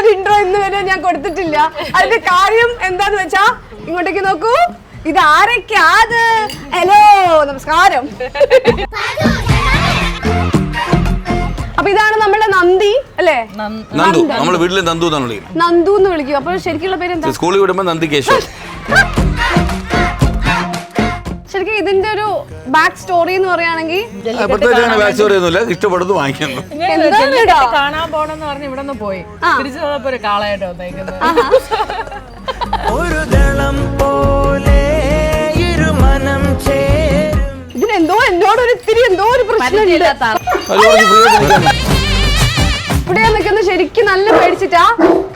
ഒരു ഇൻട്രോ ഇന്ന് വരെ ഞാൻ കൊടുത്തിട്ടില്ല. അതിന്റെ കാര്യം എന്താന്ന് വെച്ചാ ഇങ്ങോട്ടേക്ക് നോക്കൂ. ഇത് ആരൊക്കെയാ അത് ഹലോ നമസ്കാരം. അപ്പൊ ഇതാണ് നമ്മുടെ നന്ദി അല്ലേ? നന്ദു. നമ്മുടെ വീട്ടിലെ നന്ദു എന്നാണ് വിളിക്കുന്നത്. നന്ദു എന്ന് വിളിക്കും. അപ്പൊ ശരിക്കുള്ള പേര് എന്താ സ്കൂളിൽ വിടുമ്പോ നന്ദി കേശവ് ശരിക്കും ഇതിന്റെ ഒരു ബാക്ക് സ്റ്റോറി എന്ന് പറയുകയാണെങ്കിൽ പ്രത്യേകിച്ച് അങ്ങനെ ബാക്ക് സ്റ്റോറി ഒന്നുമില്ല. ഇഷ്ടപ്പെടുന്നു വാങ്ങിക്കുന്നു. എന്താണ് ഇടാ? കാണാൻ പോണെന്ന് പറഞ്ഞ് ഇവിടെ നിന്ന് പോയി തിരിച്ചു വന്നപ്പോ ഒരു കാളയായിട്ട് വന്നേക്കുന്നത്. ഒരു ദളം പോലെ ഇരുമനം ചേരും. ഇതിനെന്തോ എന്നോട് ഒരു ഇത്തിരി എന്തോ ഒരു പ്രശ്നമില്ല അത് കുറച്ച് ഫ്രീ ആയിട്ട് നിൽക്കാൻ ഇവിടെ നിൽക്കുന്ന ശരിക്കും നല്ല പേടിച്ചിട്ടാ.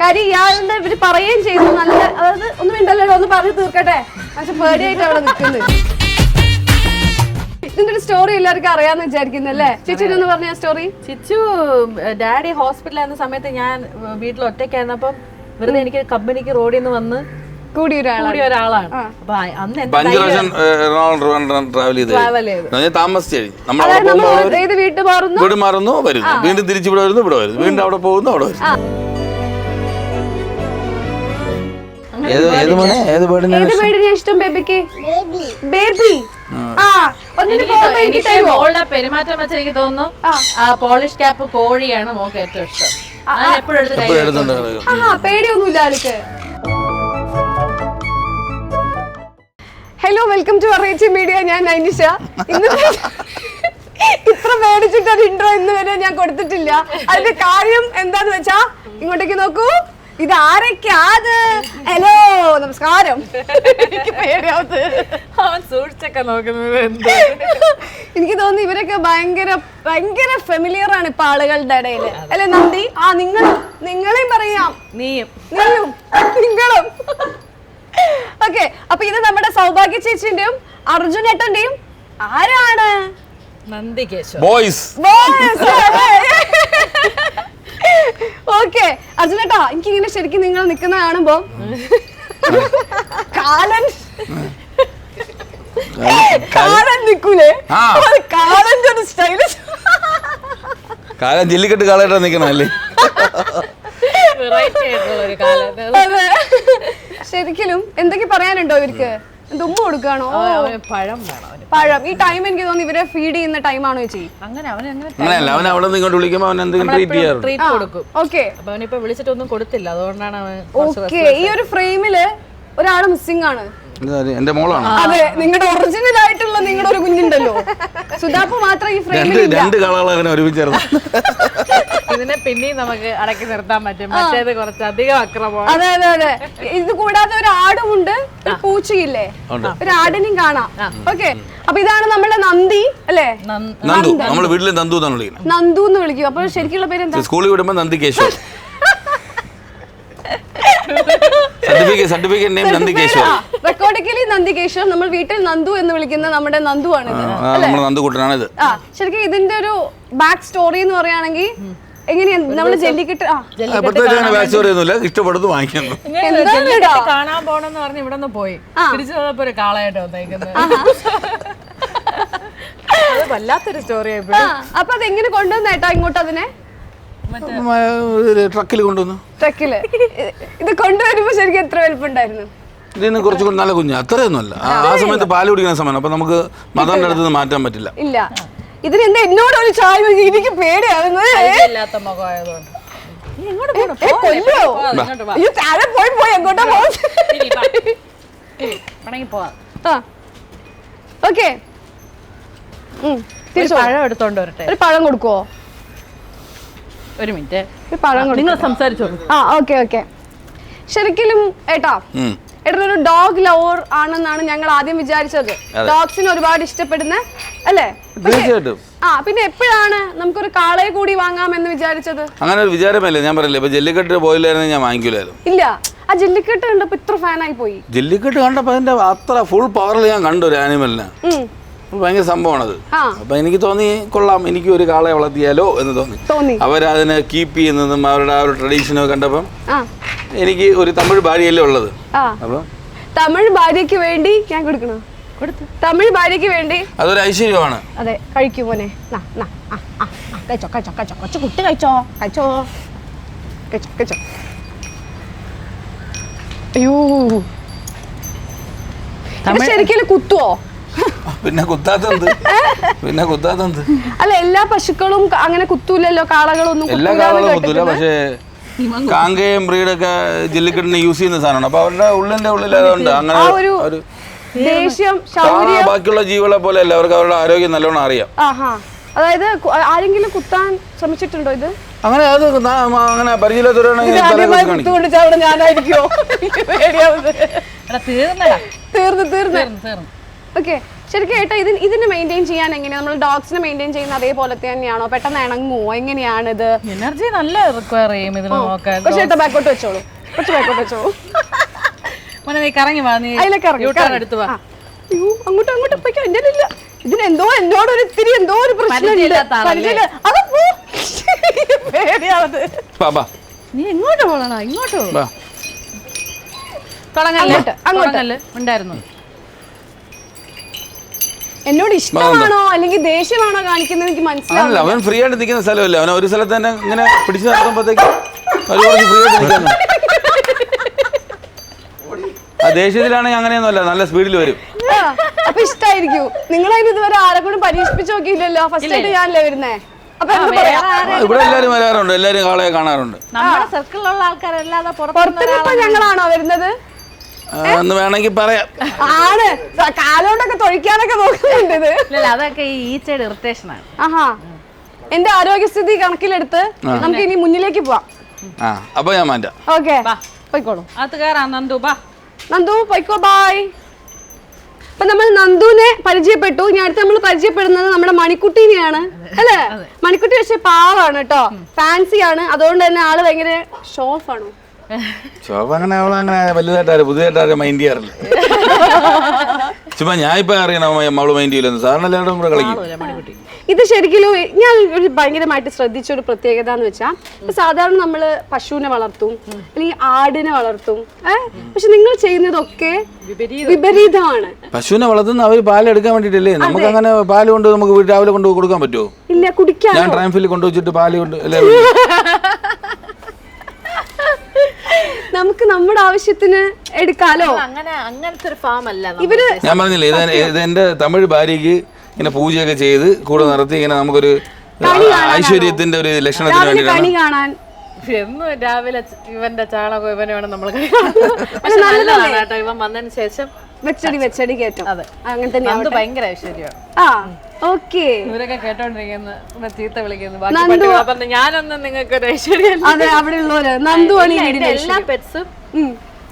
കാര്യം ഇയാളുടെ ഇവർ പറയുകയും ചെയ്തു. നല്ല അതായത് ഒന്നും മിണ്ടല്ലോ ഒന്ന് പറഞ്ഞു തീർക്കട്ടെ. പക്ഷെ പേടിയായിട്ട് അവിടെ നിൽക്കുന്നത്. ഇതിന്റെ ഒരു സ്റ്റോറി എല്ലാവർക്കും അറിയാന്ന് വിചാരിക്കുന്നല്ലേ ചേച്ചി എന്ന് പറഞ്ഞ സ്റ്റോറി ചിച്ചു ഡാഡി ഹോസ്പിറ്റലായിരുന്ന സമയത്ത് ഞാൻ വീട്ടിൽ ഒറ്റയ്ക്കായിരുന്നപ്പം വെറുതെ എനിക്ക് കമ്പനിക്ക് റോഡിൽ നിന്ന് വന്ന് കൂടി ഒരാളാണ്. അപ്പൊ അന്ന് ട്രാവൽ ചെയ്ത് താമസിച്ചു മാറുന്നു. വീട് മാറുന്നു വരുന്നു. വീണ്ടും തിരിച്ചു ഇവിടെ വരുന്നു ഇവിടെ വരുന്നു. വീണ്ടും അവിടെ പോകുന്നു അവിടെ വരുന്നു. ഏത് ഏത് മോനെ? ഏത് വീടിന് ഏത് ഇഷ്ടം? ബേബിക്ക്? ബേബി. പെരുമാറ്റം വെച്ച് എനിക്ക് തോന്നുന്നു. ആ. പോളിഷ് ക്യാപ്പ് കോഴിയാണ് മോക്ക് ഏറ്റവും ഇഷ്ടം. പേടിയൊന്നുമില്ല ആൾക്ക്. Hello welcome to variety media ഞാൻ നൈനിഷ ഇന്ന് ഇത്ര മേടിച്ചിട്ട് ഒരു ഇൻട്രോ ഇന്ന് വരെ ഞാൻ കൊടുത്തിട്ടില്ല. അതിന്റെ കാര്യം എന്താന്ന് വെച്ചാ ഇങ്ങോട്ടേക്ക് നോക്കൂ. ഇത് ആരൊക്കെയാത് ഹലോ നമസ്കാരം. എനിക്ക് പേടിയാവത്ത് അവൻ സൂക്ഷിച്ചൊക്കെ നോക്കുന്നത് എനിക്ക് തോന്നുന്നു ഇവരൊക്കെ ഭയങ്കര ഭയങ്കര ഫെമിലിയർ ആണ് ഇപ്പൊ ആളുകളുടെ ഇടയിൽ അല്ലെ നന്ദി? ആ നിങ്ങൾ നിങ്ങളെയും പറയാം. നീയും. നീയും നിങ്ങളും. ഓക്കെ അപ്പൊ ഇത് നമ്മുടെ സൗഭാഗ്യ ചേച്ചിന്റെയും അർജുൻ ഏട്ടന്റെയും ആരാണ്? നന്ദി ബോയ്സ് ബോയ്സ് ഓക്കെ അർജുനേട്ടാ എനിക്ക് ഇങ്ങനെ ശരിക്കും നിങ്ങൾ നിൽക്കുന്ന കാണുമ്പോ കാലൻ കാലൻ നിക്കൂലേ. അത് കാലന്റെ ഒരു സ്റ്റൈൽ കാലം ജില്ലിക്കെട്ട് കാലായിട്ട് നിൽക്കണല്ലേ വെറൈറ്റി ആയിട്ടുള്ള ഒരു കാലത്ത് അതെ. ശരിക്കും എന്തൊക്കെ പറയാനുണ്ടോ ഇവർക്ക്? എന്തൊന്നും ഉമ്മ കൊടുക്കാണോ പഴം വേണം. പഴം. ഈ ടൈം എനിക്ക് തോന്നുന്നു ഇവരെ ഫീഡ് ചെയ്യുന്ന ടൈമാണോ ചേച്ചി? അങ്ങനെ അവൻ അങ്ങനെയല്ല അവൻ അവിടെ ഇങ്ങോട്ട് വിളിക്കുമ്പോൾ അവൻ എന്തെങ്കിലും ട്രീറ്റ് കൊടുക്കും. ഓക്കെ അപ്പൊ അവനിപ്പോ വിളിച്ചിട്ടൊന്നും കൊടുത്തില്ല. അതുകൊണ്ടാണ് അവൻ കുറച്ച് ഓക്കെ ഈ ഒരു ഫ്രെയിമിൽ ഒരാൾ മിസ്സിംഗ് ആണ്? എന്റെ മോളാണ്. അതെ നിങ്ങളുടെ ഒറിജിനൽ ആയിട്ടുള്ള നിങ്ങളുടെ ഒരു കുഞ്ഞുണ്ടല്ലോ. സുധാപ്പ് മാത്രം ഈ ഫ്രെയിമിൽ ഇല്ല. രണ്ട് കളകളെ അങ്ങനെ ഒരുമിച്ചായിരുന്നു ഇതിനെ പിന്നെയും നമുക്ക് അടക്കി നിർത്താൻ പറ്റും. മറ്റേത് കുറച്ച് അധികം അക്രമമാണ്. അതെ അതെ അതെ. ഇത് കൂടാതെ ഒരു ആടുമുണ്ട് ഒരു പൂച്ചയില്ലേ? ഒരു ആടിനെയും കാണാം. ഓക്കെ. അപ്പൊ ഇതാണ് നമ്മുടെ നന്ദി അല്ലേ? നന്ദി. നന്ദു. നമ്മുടെ വീട്ടിലെ നന്ദു എന്നാണ് വിളിക്കുന്നത്. നന്ദു എന്ന് വിളിക്കും. അപ്പൊ ശരിക്കുള്ള പേര് എന്താ സ്കൂളിൽ വിടുമ്പോ Nandi Keshav certificate certificate name Nandikeshwar recordically Nandikeshwar നമ്മൾ വീട്ടിൽ നന്ദു എന്ന് വിളിക്കുന്ന നമ്മുടെ നന്ദു ആണ് നമ്മുടെ നന്ദു നന്ദുക്കുട്ടനാണ് ഇത് ആ ശരിക്കും ഇതിന്റെ ഒരു ബാക്ക് സ്റ്റോറി എന്ന് പറയുകയാണെങ്കിൽ എങ്ങനെയാണ് നമ്മൾ ജല്ലിക്കെട്ട് ആ. പ്രത്യേകിച്ച് അങ്ങനെ ബാക്ക് സ്റ്റോറി ഒന്നുമില്ല ഇഷ്ടപ്പെടുന്നു വാങ്ങിക്കുന്നു. കാണാൻ പോണെന്ന് പറഞ്ഞ് ഇവിടെ നിന്ന് പോയി തിരിച്ചു വന്നപ്പോ ഒരു കാളയായിട്ട് വന്നേക്കുന്നത്. അത് വല്ലാത്തൊരു സ്റ്റോറി അപ്പൊ അത് എങ്ങനെ കൊണ്ടുവന്നേട്ടാ ഇങ്ങോട്ട് അതിനെ? ട്രക്കിൽ കൊണ്ടുവന്നു. ട്രക്കിൽ. ഇത് കൊണ്ടുവരുമ്പോ ശരിക്കും എത്ര വലുപ്പുണ്ടായിരുന്നു? ഇതിന് കുറച്ചുകൂടി നല്ല കുഞ്ഞ്. അത്രയൊന്നുമല്ല. ആ ആ സമയത്ത് പാൽ കുടിക്കുന്ന സമയമാണ്. അപ്പൊ നമുക്ക് മദറിന്റെ അടുത്ത് നിന്ന് മാറ്റാൻ പറ്റില്ല. ഇല്ല. ഇതിന് എന്താ എന്നോട് ഒരു ചായ വാങ്ങി? എനിക്ക് പോണം? കൊല്ലോ? അയ്യോ താഴെ പോയി പോയി. എങ്ങോട്ടാ ഓക്കെ. പഴം എടുത്തോണ്ട് വരട്ടെ. ഒരു പഴം കൊടുക്കുവോ? ഒരു മിനിറ്റ്. പഴം നിങ്ങൾ സംസാരിച്ചോ. ആ ഓക്കെ ഓക്കെ. ശരിക്കും ഏട്ടാ ഒരു ഡോഗ് ലവർ ആണെന്നാണ് ഞങ്ങൾ ആദ്യം വിചാരിച്ചത്. ഡോഗ്സിന് ഒരുപാട് ഇഷ്ടപ്പെടുന്ന അല്ലേ? തീർച്ചയായിട്ടും. ആ പിന്നെ എപ്പോഴാണ് നമുക്കൊരു കാളയെ കൂടി വാങ്ങാമെന്ന് വിചാരിച്ചത്? അങ്ങനെ ഒരു വിചാരമല്ലേ ഞാൻ പറയില്ല ഇപ്പൊ ജെല്ലിക്കെട്ട് പോയില്ലായിരുന്നു ഞാൻ വാങ്ങിക്കില്ലായിരുന്നു ഇല്ല ആ ജെല്ലിക്കെട്ട് കണ്ടപ്പോ ഇത്ര ഫാനായി പോയി. ജെല്ലിക്കെട്ട് കണ്ടപ്പോ അതിന്റെ അത്ര ഫുൾ പവറിൽ ഞാൻ കണ്ടു ഒരു ആനിമലിനെ. ഭയങ്കര സംഭവമാണത്. അപ്പൊ എനിക്ക് തോന്നി കൊള്ളാം എനിക്ക് ഒരു കാളയെ വളർത്തിയാലോ എന്ന് തോന്നി. അവരതിനെ കീപ്പ് ചെയ്യുന്നതും അവരുടെ ആ ഒരു ട്രഡീഷനോ കണ്ടപ്പം എനിക്ക് ഒരു തമിഴ് ഭാര്യയല്ലേ ഉള്ളത്. അപ്പം തമിഴ് ഭാര്യയ്ക്ക് വേണ്ടി ഞാൻ കൊടുക്കണോ? കൊടുത്തു. തമിഴ് ഭാര്യയ്ക്ക് വേണ്ടി? അതൊരു ഐശ്വര്യമാണ്. അതെ കഴിക്കൂ മോനെ. കഴിച്ചോ കഴിച്ചോ കഴിച്ചോ. കൊച്ചു കുട്ടി കഴിച്ചോ? കഴിച്ചോ? കഴിച്ചോ കഴിച്ചോ. അയ്യോ. ശരിക്കും കുത്തുവോ? പിന്നെ കുത്താത്തത് പിന്നെ കുത്താത്തത് അല്ല എല്ലാ പശുക്കളും അങ്ങനെ കുത്തൂലല്ലോ കാളകളൊന്നും എല്ലാ കാളകളും കുത്തൂല. പക്ഷേ കാങ്കയും ബ്രീഡൊക്കെ ജില്ലിക്കെട്ടിന് യൂസ് ചെയ്യുന്ന സാധനമാണ്. അപ്പൊ അവരുടെ ഉള്ളിന്റെ ഉള്ളിൽ അതുണ്ട് അങ്ങനെ ഒരു ദേഷ്യം ബാക്കിയുള്ള ജീവികളെ പോലെ എല്ലാവർക്കും അവർക്ക് അവരുടെ ആരോഗ്യം നല്ലോണം അറിയാം. ആഹാ. അതായത് ആരെങ്കിലും കുത്താൻ ശ്രമിച്ചിട്ടുണ്ടോ ഇത്? അങ്ങനെ അത് അങ്ങനെ പരിചയമില്ലാത്തവരാണെങ്കിൽ തീർന്നു തീർന്നു. ഓക്കെ ശരിക്കും ഏട്ടാ ഇതിന് ഇതിന് മെയിന്റെയിൻ ചെയ്യാൻ എങ്ങനെയാണ് നമ്മൾ ഡോഗ്സിനെ മെയിന്റെയിൻ ചെയ്യുന്ന അതേപോലെ തന്നെയാണോ? പെട്ടെന്ന് ഇണങ്ങുമോ എങ്ങനെയാണിത്? എനർജി നല്ല റിക്വയർ ചെയ്യും ഇതിന് നോക്കാൻ. കുറച്ച് ഏട്ടാ ബാക്കോട്ട് വെച്ചോളൂ. കുറച്ച് ബാക്കോട്ട് വെച്ചോളൂ. മോനെ നീ കറങ്ങി വാ നീ അതിലേക്ക് ഇറങ്ങി, യൂട്ടേൺ. എടുത്ത് വാ. അയ്യോ അങ്ങോട്ട് അങ്ങോട്ടും പോയിക്കോ. എന്റെ ഇല്ല ഇതിന് എന്തോ എന്നോട് ഒരു ഇത്തിരി എന്തോ ഒരു പ്രശ്നം പരിചയമില്ലാത്ത ആളല്ലേ? പരിചയമില്ല. അത് പോ. പേടിയാവത് വാ വാ. നീ എങ്ങോട്ട് പോകണ ഇങ്ങോട്ട് പോ. ബാ തുടങ്ങല്ലേ? അങ്ങോട്ട്, അങ്ങോട്ട്. തുടങ്ങല്ലേ? ഉണ്ടായിരുന്നു. എന്നോട് ഇഷ്ടമാണോ അല്ലെങ്കിൽ ദേഷ്യമാണോ കാണിക്കുന്നത് എനിക്ക് മനസ്സിലാവില്ല. അവൻ ഫ്രീ ആയിട്ട് നിൽക്കുന്ന സ്ഥലമല്ല? അവൻ ഒരു സ്ഥലത്ത് തന്നെ ഇങ്ങനെ പിടിച്ചു നടക്കുമ്പോഴത്തേക്ക് ഫ്രീ ആയിട്ട് നിൽക്കാൻ ആ ദേഷ്യത്തിലാണെങ്കിൽ അങ്ങനെയൊന്നുമല്ല നല്ല സ്പീഡിൽ വരും. അപ്പൊ ഇഷ്ടായിരിക്കും. നിങ്ങൾ അതിന് ഇതുവരെ ആരെ കൂടെ പരീക്ഷിപ്പിച്ചു നോക്കിയില്ലല്ലോ? ഫസ്റ്റ് ആയിട്ട് ഞാനല്ലേ വരുന്നേ? ഇവിടെ എല്ലാരും വരാറുണ്ട് എല്ലാരും കാളയെ കാണാറുണ്ട്. നമ്മുടെ സർക്കിളിലുള്ള ആൾക്കാരല്ലാതെ പുറത്തുനിന്നിപ്പോ ഞങ്ങളാണോ വരുന്നത്? എന്ന് വേണമെങ്കിൽ പറയാം. ആണ്. കാലോണ്ടൊക്കെ തൊഴിക്കാനൊക്കെ നോക്കുന്നുണ്ട് ഇത്. ഇല്ല അതൊക്കെ ഈ ഈച്ചയുടെ ഇറിറ്റേഷൻ ആണ് ആഹാ. എന്റെ ആരോഗ്യസ്ഥിതി കണക്കിലെടുത്ത് നമുക്ക് ഇനി മുന്നിലേക്ക് പോവാം. ആ അപ്പോൾ ഞാൻ മാറ്റാം. ഓക്കെ. പോയിക്കോളൂ. അത് കയറാം നന്ദു. ബാ നന്ദു പോയിക്കോ ബായ്. അപ്പൊ നമ്മൾ നന്ദുവിനെ പരിചയപ്പെട്ടു. ഇനി അടുത്ത് നമ്മൾ പരിചയപ്പെടുന്നത് നമ്മുടെ മണിക്കുട്ടീനെയാണ്. അല്ലേ? മണിക്കുട്ടി പക്ഷെ പാവാണ് കേട്ടോ. ഫാൻസി ആണ്. അതുകൊണ്ട് തന്നെ ആൾ ഭയങ്കര ഷോഫ് ആണ്. ശോഭ അങ്ങനെ അവൾ അങ്ങനെ വലുതായിട്ട് ആരും മൈൻഡ് ചെയ്യാറില്ല. ചുമ്മാ ഞാൻ ഇപ്പൊ അറിയണം അവൾ മൈൻഡ് ചെയ്യില്ലെന്ന്. സാറിന് എല്ലാവരും കൂടെ കളിക്കും. ഇത് ശരിക്കും ഞാൻ ഒരു ഭയങ്കരമായിട്ട് ശ്രദ്ധിച്ച ഒരു പ്രത്യേകത എന്ന് വെച്ചാൽ സാധാരണ നമ്മൾ പശുവിനെ വളർത്തും അല്ലെങ്കിൽ ആടിനെ വളർത്തും പക്ഷെ നിങ്ങൾ ചെയ്യുന്നതൊക്കെ വിപരീതമാണ്. പശുവിനെ വളർത്തുന്ന അവർ പാലെടുക്കാൻ വേണ്ടിട്ടല്ലേ നമുക്ക് അങ്ങനെ പാൽ കൊണ്ട് നമുക്ക് രാവിലെ കൊണ്ട് കൊടുക്കാൻ പറ്റുമോ? ഇല്ല കുടിക്കാൻ ഞാൻ ട്രാൻഫിൽ കൊണ്ടുവച്ചിട്ട് പാൽ കൊണ്ട് അല്ലേ? നമുക്ക് നമ്മുടെ ആവശ്യത്തിന് എടുക്കാലോ? അങ്ങനെ അങ്ങനത്തെ ഒരു ഫാം അല്ല ഇവർ ഞാൻ പറഞ്ഞില്ലേ ഇത് ഇത് എന്റെ തമിഴ് ഭാര്യയ്ക്ക് ഇങ്ങനെ പൂജയൊക്കെ ചെയ്ത് കൂടെ നടത്തി ഇങ്ങനെ നമുക്കൊരു ഐശ്വര്യത്തിന്റെ ഒരു ലക്ഷണത്തിന് വേണ്ടി വേണ്ടിയിട്ടാണ്. കണി കാണാൻ. എന്നും രാവിലെ ഇവന്റെ ചാണകം ഇവനെ വേണം നമ്മൾ നല്ലതാണ് കേട്ടോ. ഇവൻ വന്നതിന് ശേഷം വെച്ചടി വെച്ചടി കേട്ടോ അതെ. അങ്ങനെ തന്നെ നന്ദു ഭയങ്കര ഐശ്വര്യമാണ്. ആ. ഓക്കെ. ഇവരൊക്കെ കേട്ടോണ്ടിരിക്കുന്നു. ഇവനെ ചീത്ത വിളിക്കുന്നു. ഞാനൊന്നും നിങ്ങൾക്ക് അതെ അവിടെ ഉള്ളവര്. എല്ലാ പെറ്റ്സും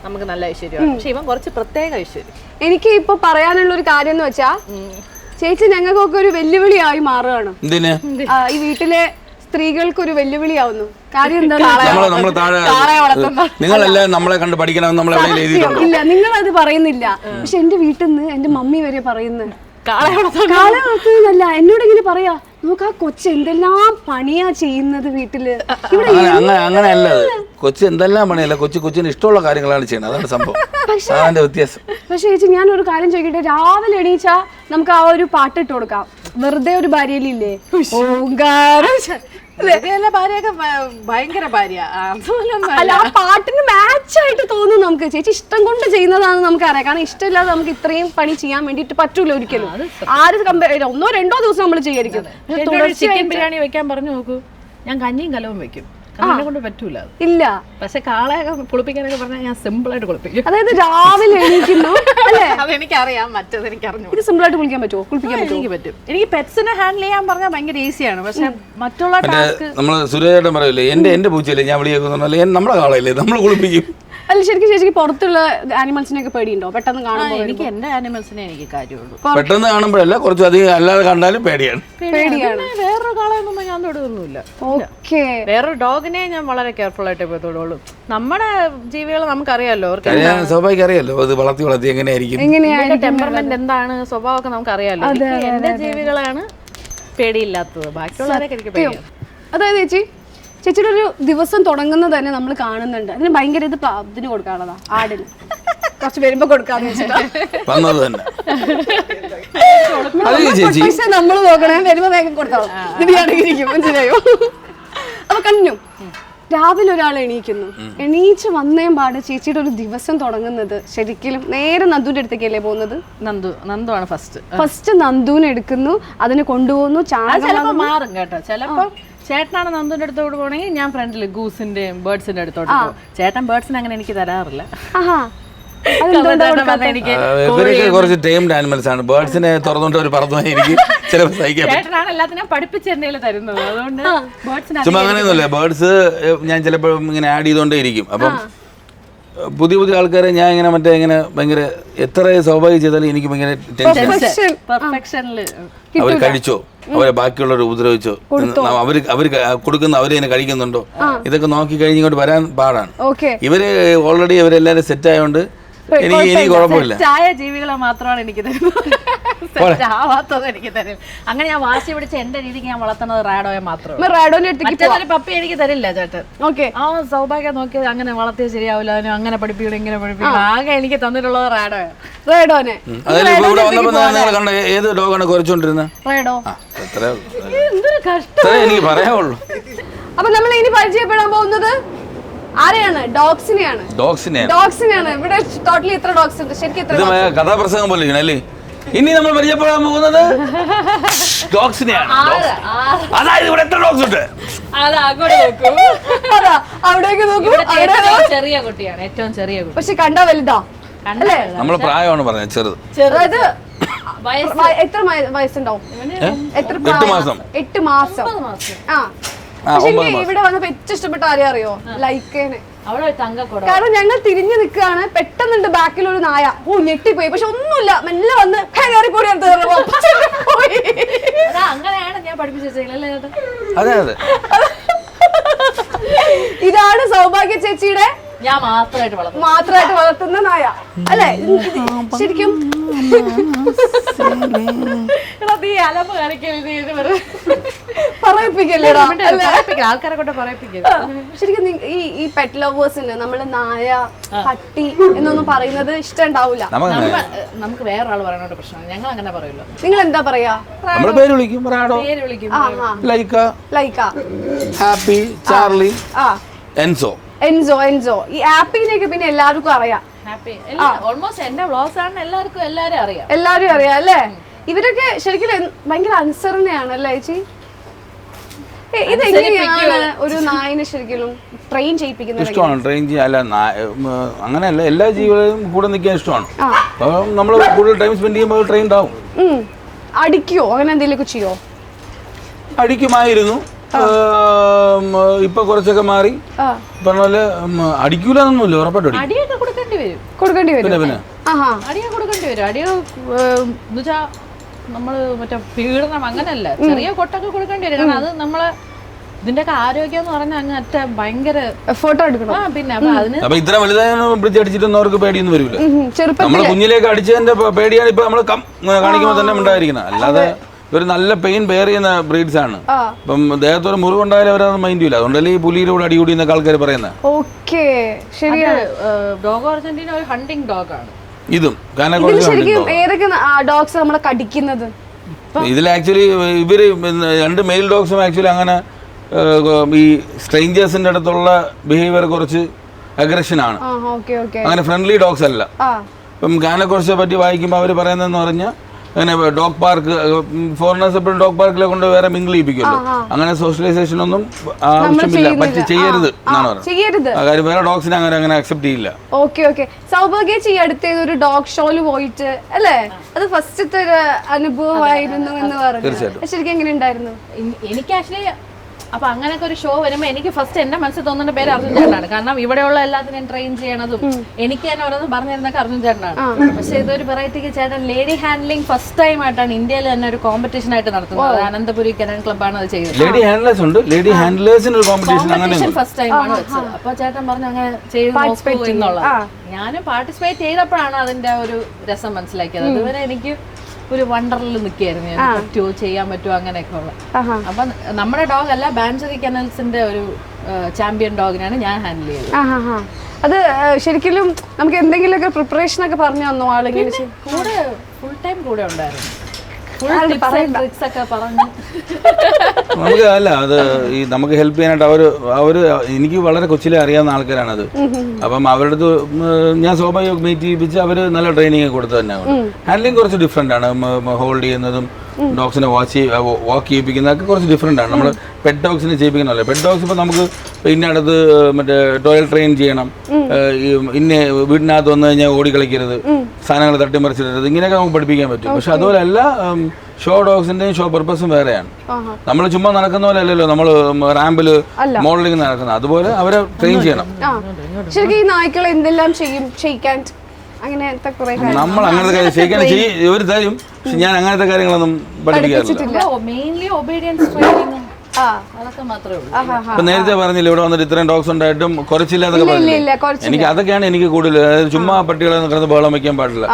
നമുക്ക് നല്ല ഐശ്വര്യമാണ്. പക്ഷെ ഇവൻ കുറച്ച് പ്രത്യേക ഐശ്വര്യം. എനിക്ക് ഇപ്പൊ പറയാനുള്ള ഒരു കാര്യം എന്ന് വെച്ചാ ചേച്ചി ഞങ്ങൾക്കൊക്കെ ഒരു വെല്ലുവിളിയായി മാറുകയാണ്. എന്തിന്? ഈ വീട്ടിലെ സ്ത്രീകൾക്ക് ഒരു വെല്ലുവിളിയാവുന്നു. കാര്യം എന്താ നമ്മളെ നമ്മളെ താഴെ നിങ്ങളെല്ലാം നമ്മളെ കണ്ട് പഠിക്കണം ഇല്ല നിങ്ങൾ അത് പറയുന്നില്ല പക്ഷെ എന്റെ വീട്ടിൽ നിന്ന് എന്റെ മമ്മി വരെ പറയുന്നത് കാളെ വളർത്തുന്നതല്ല എന്നോട് ഇങ്ങനെ പറയാ നോക്ക് ആ കൊച്ചു എന്തെല്ലാം പണിയാ ചെയ്യുന്നത് വീട്ടിൽ? അങ്ങനെയല്ല അങ്ങനെ അങ്ങനെ അങ്ങനെ കൊച്ചു എന്തെല്ലാം പണിയല്ല കൊച്ചു കൊച്ചിന് ഇഷ്ടമുള്ള കാര്യങ്ങളാണ് ചെയ്യുന്നത്. അതാണ് സംഭവം. അതാണ് വ്യത്യാസം. പക്ഷേ ചേച്ചി ഞാൻ ഒരു കാര്യം ചോദിക്കട്ടെ? രാവിലെ എണീച്ചാ നമുക്ക് ആ ഒരു പാട്ട് ഇട്ട് കൊടുക്കാം. വെറുതെ ഒരു ഭാര്യയിലില്ലേ? ഓങ്കാരം. ഭയങ്കര ഭാര്യ. അല്ല ആ പാട്ടിന് മാച്ച് ആയിട്ട് തോന്നും നമുക്ക്. ചേച്ചി ഇഷ്ടം കൊണ്ട് ചെയ്യുന്നതാണ് നമുക്ക് അറിയാം കാരണം ഇഷ്ടമില്ലാതെ നമുക്ക് ഇത്രയും പണി ചെയ്യാൻ വേണ്ടിട്ട് പറ്റൂല ഒരിക്കലും. ആര് കമ്പയർ ഒന്നോ രണ്ടോ ദിവസം നമ്മൾ ചെയ്യായിരിക്കും. ബിരിയാണി വെക്കാൻ പറഞ്ഞു നോക്കൂ. ഞാൻ കഞ്ഞിയും കലവും വെക്കും. എന്നെ കൊണ്ട് പറ്റൂല ഇല്ല. പക്ഷെ കാളയൊക്കെ കുളിപ്പിക്കാനൊക്കെ പറഞ്ഞാൽ ഞാൻ സിമ്പിൾ ആയിട്ട് കുളിപ്പിക്കും. അതായത് രാവിലെ എണീക്കുന്നു അതെനിക്കറിയാം മറ്റത് എനിക്ക് അറിഞ്ഞു ഇത് സിമ്പിൾ ആയിട്ട് കുളിക്കാൻ പറ്റുമോ? കുളിപ്പിക്കാൻ പറ്റുമോ? എനിക്ക് പറ്റും. എനിക്ക് പെറ്റ്സിനെ ഹാൻഡിൽ ചെയ്യാൻ പറഞ്ഞാൽ ഭയങ്കര ഈസിയാണ് പക്ഷെ മറ്റുള്ള ടാസ്ക് നമ്മൾ സുരേഷേട്ടൻ പറയില്ലേ എന്റെ എന്റെ പൂച്ചയില്ലേ? ഞാൻ വിളിയേക്കുന്നല്ലേ നമ്മളെ കാളയില്ലേ? നമ്മൾ കുളിപ്പിക്കും. അല്ല ശരിക്കും ശരിക്കും പുറത്തുള്ള ആനിമൽസിനെയൊക്കെ പേടിയുണ്ടോ? പെട്ടെന്ന് കാണുമ്പോൾ എനിക്ക് എന്റെ ആനിമൽസിനെ എനിക്ക് കാര്യമുള്ളൂ. പെട്ടെന്ന് കാണുമ്പോഴല്ല കുറച്ച് അധികം അല്ലാതെ കണ്ടാലും പേടിയാണ്. പേടിയാണ്. വേറൊരു കാളയൊന്നും ഞാൻ തൊടുകയൊന്നുമില്ല ഓക്കെ വേറൊരു ഡോഗിനെ ഞാൻ വളരെ കെയർഫുൾ ആയിട്ട് പോയി തൊടുള്ളൂ. നമ്മുടെ ജീവികളെ നമുക്കറിയാലോ സ്വാഭാവികം അറിയാലോ അത് വളർത്തി വളർത്തി എങ്ങനെയായിരിക്കും? എങ്ങനെയാണ് ടെമ്പർമെന്റ് എന്താണ് സ്വഭാവമൊക്കെ നമുക്കറിയാലോ. എന്റെ ജീവികളാണ് പേടിയില്ലാത്തത്. ബാക്കിയുള്ളവരൊക്കെ എനിക്ക് പേടിയാണ്. അതായത് ചേച്ചി ചേച്ചിയുടെ ഒരു ദിവസം തുടങ്ങുന്നത് തന്നെ നമ്മൾ കാണുന്നുണ്ട്. അതിന് ഭയങ്കര ഇത് ഇതിന് കൊടുക്കാനുള്ളതാ ആടിന്. കുറച്ച് വരുമ്പോ കൊടുക്കാന്ന് വന്നത് തന്നെ. അത് ചേച്ചി? പക്ഷെ നമ്മൾ നോക്കണേ വരുമ്പോ വേഗം കൊടുത്തോളാം. മനസ്സിലായോ? അപ്പൊ കണ്ണു രാവിലെ ഒരാൾ എണീക്കുന്നു. എണീച്ച് വന്നേം പാട് ചേച്ചിയുടെ ഒരു ദിവസം തുടങ്ങുന്നത് ശരിക്കും നേരെ നന്ദുവിന്റെ അടുത്തേക്കല്ലേ പോകുന്നത്? നന്ദു നന്ദു ആണ് ഫസ്റ്റ് ഫസ്റ്റ് നന്ദുവിനെ എടുക്കുന്നു അതിനെ കൊണ്ടുപോകുന്നു അത് ചാണകം മാറും കേട്ടോ. ചിലപ്പോ ചേട്ടനാണ് നന്ദുവിന്റെ അടുത്തോട്ട് പോകണമെങ്കിൽ ഞാൻ ഫ്രണ്ടിൽ ഗൂസിന്റെയും ബേർഡ്സിന്റെ അടുത്തോട്ട് പോകും. ചേട്ടൻ ബേർഡ്സിന് അങ്ങനെ എനിക്ക് തരാറില്ല. എനിക്ക് ഇവരൊക്കെ കുറച്ച് ടൈംഡ് ആനിമൽസ് ആണ്. ബേർഡ്സിനെ തുറന്നുകൊണ്ട് ഒരു പറന്നു എനിക്ക് ചിലപ്പോൾ സഹിക്കാൻ ചേട്ടനാണ് എല്ലാത്തിനും തരുന്നത്. അതുകൊണ്ട് ബേർഡ്സിനെ ചുമ്മാ അങ്ങനെയൊന്നുമില്ല. ബേർഡ്സ് ഞാൻ ചിലപ്പോൾ ഇങ്ങനെ ആഡ് ചെയ്തുകൊണ്ടേ ഇരിക്കും. അപ്പം പുതിയ പുതിയ ആൾക്കാരെ ഞാൻ ഇങ്ങനെ മറ്റേ ഇങ്ങനെ ഭയങ്കര എത്ര സ്വാഭാവികം ചെയ്താലും എനിക്ക് ഭയങ്കര ടെൻഷൻ അവർ കഴിച്ചോ? അവരെ ബാക്കിയുള്ളവർ ഉപദ്രവിച്ചോ. അവർ അവർ കൊടുക്കുന്ന അവരെ തന്നെ കഴിക്കുന്നുണ്ടോ? ഇതൊക്കെ നോക്കി കഴിഞ്ഞ് ഇങ്ങോട്ട് വരാൻ പാടാണ്. ഓക്കെ. ഇവർ ഓൾറെഡി ഇവരെല്ലാരും സെറ്റ് ആയതുകൊണ്ട് എനിക്ക് എനിക്ക് കുഴപ്പമില്ല. ചായ ജീവികളെ മാത്രമാണ് എനിക്ക് തരുന്നത്. ആവാത്തത് എനിക്ക് തരും. അങ്ങനെ ഞാൻ വാശി പിടിച്ച എന്റെ രീതിക്ക് ഞാൻ വളർത്തുന്നത് റാഡോയെ മാത്രമേ റാഡോന്റെ അടുത്തേക്ക് പപ്പി എനിക്ക് തരില്ല ചേട്ടൻ. ഓക്കെ. ആ സൗഭാഗ്യം നോക്കിയത് അങ്ങനെ വളർത്തിയ ശരിയാവില്ല. അവന് അങ്ങനെ പഠിപ്പിക്കണം ഇങ്ങനെ പഠിപ്പിക്കണം ആകെ എനിക്ക് തന്നിട്ടുള്ളത് റാഡോയാണ് റേഡോനെ. ഏത് ഡോഗാണ് കുറച്ചോണ്ടിരുന്നത് റേഡോ. എന്തൊരു കഷ്ടം. എനിക്ക് പറയാവുള്ളൂ. അപ്പൊ നമ്മൾ ഇനി പരിചയപ്പെടാൻ പോകുന്നത് ആരെയാണ്? ഡോഗ്സിനെയാണ്. ഡോഗ്സിനെ ഡോഗ്സിനെയാണ്. ഇവിടെ ടോട്ടലി എത്ര ഡോഗ്സ് ഉണ്ട്. ശരിക്കും എത്ര ഇത് മ- കഥാപ്രസംഗം പോലെ ഇരിക്കണം അല്ലേ ഇനി നമ്മൾ പരിചയപ്പെടാൻ പോകുന്നത് ഡോഗ്സിനെയാണ്. ആറ് ആറ് അതായത് ഇവിടെ എത്ര ഡോഗ്സ് ഉണ്ട്? അത് അങ്ങോട്ട് നോക്കൂ. അതാ അവിടേക്ക് നോക്കൂ. ഇവിടുത്തെ അവിടെ ഏറ്റവും ചെറിയ കുട്ടിയാണ്. ഏറ്റവും ചെറിയ കുട്ടി. പക്ഷെ കണ്ടാ വലുതാ. കണ്ടല്ലേ നമ്മൾ പ്രായമാണ് പറഞ്ഞത് ചെറുത്. ചെറുത്. എത്ര വയസ്സുണ്ടാവും? എത്ര എട്ട് മാസം. ആ. പക്ഷെ ഇവിടെ വന്നപ്പോ ഏറ്റവും ഇഷ്ടപ്പെട്ട ആരെയും അറിയോ? ലൈക്കേനെ. കാരണം ഞങ്ങൾ തിരിഞ്ഞു നിൽക്കുകയാണ് പെട്ടെന്നുണ്ട് ബാക്കിൽ ഒരു നായ. ഓ ഞെട്ടിപ്പോയി. പക്ഷെ ഒന്നുമില്ല മെല്ലെ വന്ന് കയറിപ്പൊടി പോയി. അങ്ങനെയാണ് ഞാൻ പഠിപ്പിച്ചു വെച്ചേക്കല്ലേ അതെ അതെ. ഇതാണ് സൗഭാഗ്യ ചേച്ചിയുടെ ഞാൻ മാത്രമായിട്ട് വളർത്തുന്ന നായ. അല്ലെ? ശരിക്കും പറയിപ്പിക്കല്ലേടാ. ആൾക്കാരെ കൊണ്ട് ശരിക്കും ഈ ഈ പെറ്റ് ലവേഴ്സിന് നമ്മൾ നായ പട്ടി എന്നൊന്നും പറയുന്നത് ഇഷ്ടം ഉണ്ടാവില്ല നമുക്ക് വേറൊരാൾ പറയണോണ്ട് പ്രശ്നമാണ് ഞങ്ങൾ അങ്ങനെ പറയൂല നിങ്ങൾ എന്താ പറയാ നമ്മുടെ പേര് വിളിക്കും Rado Laika. Laika. Happy Charlie ആ. എൻസോ. Enzo Enzo. ഈ ആപ്പിനെയൊക്കെ പിന്നെ എല്ലാവർക്കും അറിയാം. ഹാപ്പി ഓൾമോസ്റ്റ് എന്റെ വ്ളോഗ്സ് ആണ് എല്ലാവർക്കും എല്ലാരും അറിയാം. എല്ലാരും അറിയാം അല്ലേ? ഇവരൊക്കെ ശരിക്കും ഭയങ്കര അനുസരണയാണ് അല്ലേ ചേച്ചി? ഒരു നായിനെ ശരിക്കും ട്രെയിൻ ചെയ്യിപ്പിക്കുന്നത് ഇഷ്ടമാണ് ട്രെയിൻ ചെയ്യാൻ അല്ല അങ്ങനെയല്ല എല്ലാ ജീവികളും കൂടെ നിൽക്കാൻ ഇഷ്ടമാണ്. നമ്മൾ കൂടുതൽ ടൈം സ്പെൻഡ് ചെയ്യുമ്പോൾ ട്രെയിൻ ഉണ്ടാവും. അടിക്കോ അങ്ങനെ എന്തെങ്കിലും ചെയ്യോ അടിക്കുമായിരുന്നു. ഇപ്പൊ കുറച്ചൊക്കെ മാറി. പറഞ്ഞ പോലെ അടിക്കൂലെന്നൊന്നുമില്ല ഉറപ്പായിട്ടും വരും കൊടുക്കേണ്ടി വരും. അടിയ ആഹാ. കൊടുക്കേണ്ടി വരും. അടിയ എന്നുവെച്ചാ നമ്മൾ മറ്റേ പീഡനം അങ്ങനല്ല? ചെറിയ കൊട്ടൊക്കെ കൊടുക്കേണ്ടി വരും. കാരണം അത് നമ്മളെ ഇതിന്റെയൊക്കെ ആരോഗ്യം എന്ന് പറഞ്ഞാൽ അങ്ങ് അറ്റ ഭയങ്കര ഫോട്ടോ എടുക്കണം. ആ പിന്നെ അപ്പൊ അതിന് അപ്പൊ ഇത്ര അടിച്ചിട്ടൊന്നും അവർക്ക് പേടിയൊന്നും വരില്ല കുഞ്ഞിലേക്ക് അടിച്ചതിന്റെ പേടിയാണ് ഇപ്പൊ നമ്മൾ കാണിക്കുമ്പോൾ തന്നെ ഉണ്ടായിരിക്കുന്നത് അല്ലാതെ ഇവർ നല്ല പെയിൻ ബെയർ ചെയ്യുന്ന ബ്രീഡ്സ് ആണ്. അപ്പം ദേഹത്തൊരു മുറിവുണ്ടായാലും അവരത് മൈൻഡ് ചെയ്യില്ല അതുകൊണ്ടല്ലേ ഈ പുലിയിലൂടെ അടികൂടി എന്നൊക്കെ ആൾക്കാർ പറയുന്നത് ഓക്കെ. ശരിയാണ് ഡോഗ് അർജന്റീന ഒരു ഹണ്ടിങ് ഡോഗ് ആണ്. ഇതും. ഇതിൽ ശരിക്കും ഏതൊക്കെ ഡോഗ്സ് നമ്മളെ കടിക്കുന്നത്? ഇതിൽ ആക്ച്വലി ഇവർ രണ്ട് മെയിൽ ഡോഗ്സും ആക്ച്വലി അങ്ങനെ ഈ സ്ട്രേഞ്ചേഴ്സിന്റെ അടുത്തുള്ള ബിഹേവിയർ കുറച്ച് അഗ്രഷൻ ആണ്. ആ ഓക്കെ ഓക്കെ. അങ്ങനെ ഫ്രണ്ട്ലി ഡോഗ്സ് അല്ല. ഇപ്പം കാനക്കുറിച്ചെ പറ്റി വായിക്കുമ്പോൾ അവർ പറയുന്നതെന്ന് പറഞ്ഞാൽ അങ്ങനെ ഡോഗ് പാർക്ക് ഫോറിനേഴ്സ് എപ്പോഴും ഡോഗ് പാർക്കിലെ കൊണ്ട് വേറെ മിങ്കിൾ ചെയ്യിപ്പിക്കുമല്ലോ. അങ്ങനെ സോഷ്യലൈസേഷൻ ഒന്നും ആവശ്യമില്ല. പറ്റി ചെയ്യരുത് എന്നാണ് പറയുന്നത് ചെയ്യരുത്. ആ കാര്യം വേറെ ഡോഗ്സിനെ അങ്ങനെ അങ്ങനെ അക്സെപ്റ്റ് ചെയ്യില്ല. Okay okay. സൗഭാഗ്യ ചെയ്യ അടുത്തേത് ഒരു ഡോഗ് ഷോയിൽ പോയിട്ട് അല്ലേ? അത് ഫസ്റ്റത്തെ ഒരു അനുഭവമായിരുന്നു എന്ന് പറഞ്ഞു. ശരിക്കും എങ്ങനെ ഉണ്ടായിരുന്നു? എനിക്ക് ആക്ച്വലി അപ്പൊ അങ്ങനെയൊക്കെ ഒരു ഷോ വരുമ്പോ എനിക്ക് ഫസ്റ്റ് എന്റെ മനസ്സിൽ തോന്നുന്ന പേര് അർജുൻ ചേട്ടനാണ്. കാരണം ഇവിടെയുള്ള എല്ലാത്തിനും ട്രെയിൻ ചെയ്യണതും എനിക്ക് തന്നെ ഓരോന്ന് പറഞ്ഞു തരുന്നൊക്കെ അർജുൻ ചേട്ടനാണ്. പക്ഷെ ഇതൊരു വെറൈറ്റിക്ക് ചേട്ടൻ ലേഡി ഹാൻഡ്ലിംഗ് ഫസ്റ്റ് ടൈം ആയിട്ടാണ് ഇന്ത്യയിൽ തന്നെ ഒരു കോമ്പറ്റീഷൻ ആയിട്ട് നടത്തുന്നത്. അനന്തപുരി കനൻ ക്ലബ്ബാണ് അത് ചെയ്തത്. ലേഡി ഹാൻഡ്ലേഴ്സ് ഉണ്ട്. ലേഡി ഹാൻഡ്ലേഴ്സിന് ഒരു കോമ്പറ്റീഷൻ അങ്ങനെ ഫസ്റ്റ് ടൈം ആണ് വെച്ചത്. അപ്പൊ ചേട്ടൻ പറഞ്ഞു അങ്ങനെ ചെയ്ത് നോക്കൂ എന്നുള്ളത്. ഞാനും പാർട്ടിസിപ്പേറ്റ് ചെയ്തപ്പോഴാണ് അതിന്റെ ഒരു രസം മനസ്സിലാക്കിയത്. അതുവരെ എനിക്ക് ഒരു വണ്ടറിൽ നിൽക്കുകയായിരുന്നു. ഞാൻ പറ്റുമോ ചെയ്യാൻ പറ്റുമോ അങ്ങനെയൊക്കെ ഉള്ള. അപ്പൊ നമ്മുടെ ഡോഗ് അല്ല ബാൻസറി കനൽസിന്റെ ഒരു ചാമ്പ്യൻ ഡോഗിനാണ് ഞാൻ ഹാൻഡിൽ ചെയ്തത്. അത് ശരിക്കും നമുക്ക് എന്തെങ്കിലുമൊക്കെ പ്രിപ്പറേഷൻ ഒക്കെ പറഞ്ഞു തന്നോ ആളെങ്കിലും കൂടെ ഫുൾ ടൈം കൂടെ ഉണ്ടായിരുന്നു. നമുക്ക് അല്ല അത് ഈ നമുക്ക് ഹെൽപ്പ് ചെയ്യാനായിട്ട് അവർ അവർ എനിക്ക് വളരെ കൊച്ചിലെ അറിയാവുന്ന ആൾക്കാരാണത്. അപ്പം അവരുടെ ഞാൻ സ്വാഭാവികം മീറ്റ് ചെയ്യിപ്പിച്ച് അവർ നല്ല ട്രെയിനിങ് കൊടുത്തു തന്നെയാണ്. ഹാൻഡ്ലിങ് കുറച്ച് ഡിഫറെന്റ് ആണ്. ഹോൾഡ് ചെയ്യുന്നതും ഡോഗ്സിനെ വാച്ച് വാക്ക് ചെയ്യിപ്പിക്കുന്നതൊക്കെ കുറച്ച് ഡിഫറെന്റ് ആണ്. നമ്മൾ പെറ്റ് ഡോഗ്സിനെ ചെയ്യിപ്പിക്കുന്നതല്ലേ പെറ്റ് ഡോഗ്സ് ഇപ്പോൾ നമുക്ക് ഇന്നടത്ത് മറ്റേ ടോയൽ ട്രെയിൻ ചെയ്യണം. ഇന്ന വീടിനകത്ത് വന്നു കഴിഞ്ഞാൽ ഓടി കളിക്കരുത് സാധനങ്ങൾ തട്ടിമറിച്ചിടരുത്. ഇങ്ങനെയൊക്കെ നമുക്ക് പഠിപ്പിക്കാൻ പറ്റും. പക്ഷെ അതുപോലെ എല്ലാ ഷോ ഡോഗ്സിന്റെയും ഷോ പർപ്പസും വേറെയാണ്. നമ്മൾ ചുമ്മാ നടക്കുന്ന പോലെ അല്ലല്ലോ. നമ്മൾ റാമ്പിൽ മോഡലിംഗ് നടക്കുന്നത് അതുപോലെ അവരെ ട്രെയിൻ ചെയ്യണം. ശരിക്കും ഈ നായ്ക്കളെ എന്തെല്ലാം ചെയ്യും? ഷെയ്ക്കാൻ അങ്ങനത്തെ കുറെ നമ്മൾ അങ്ങനത്തെ ചെയ്യും ഇവർ തരും പക്ഷെ ഞാൻ അങ്ങനത്തെ കാര്യങ്ങളൊന്നും പഠിപ്പിക്കാറില്ല. മെയിൻലി ഒബീഡിയൻസ് ട്രെയിനിങ് ഇപ്പൊ നേരത്തെ പറഞ്ഞില്ല ഇവിടെ വന്നിട്ട് ഇത്രയും ഡോഗ്സ് ഉണ്ടായിട്ടും കുറച്ചില്ല പറഞ്ഞില്ലേ? എനിക്ക് അതൊക്കെയാണ് എനിക്ക് കൂടുതൽ അതായത് ചുമ്മാ പട്ടികളെ കിടന്ന് ബഹളം വെക്കാൻ പാടില്ല.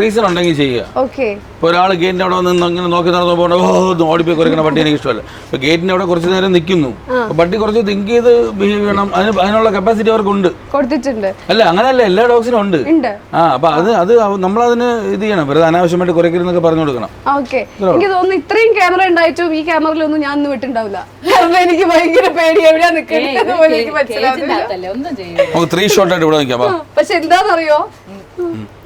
റീസൺ ഉണ്ടെങ്കിൽ ചെയ്യുക. ഓക്കെ. ഇപ്പോൾ ഒരാൾ ഗേറ്റിന്റെ അവിടെ വന്ന് ഇങ്ങനെ നോക്കി നടന്നു പോകണം ഓടിപ്പോയി കുറയ്ക്കണ പട്ടി എനിക്ക് ഇഷ്ടമല്ല. ഇപ്പൊ ഗേറ്റിന്റെ അവിടെ കുറച്ച് നേരം നിൽക്കുന്നു. പട്ടി കുറച്ച് തിങ്ക് ചെയ്ത് ബിഹേവ് ചെയ്യണം. അതിന് അതിനുള്ള കപ്പാസിറ്റി അവർക്കുണ്ട്. കൊടുത്തിട്ടുണ്ട്. അല്ല അങ്ങനെയല്ല എല്ലാ ഡോഗ്സിനും ഉണ്ട്. ഉണ്ട്. ആ അപ്പൊ അത് അത് നമ്മളതിന് ഇത് ചെയ്യണം. വെറുതെ അനാവശ്യമായിട്ട് കുറയ്ക്കരുതെന്നൊക്കെ പറഞ്ഞു കൊടുക്കണം. ഓക്കെ. എനിക്ക് തോന്നുന്നു ഇത്രയും ക്യാമറ ഉണ്ടായിട്ടും ഈ ക്യാമറയിലൊന്നും ഞാൻ ഇന്ന് വിട്ടുണ്ടാവില്ല കാരണം എനിക്ക് ഭയങ്കര പേടി എവിടെയാ പോലും എനിക്ക് നമുക്ക് ത്രീ ഷോട്ട് ആയിട്ട് ഇവിടെ നിൽക്കാം അപ്പൊ പക്ഷെ എന്താണെന്നറിയോ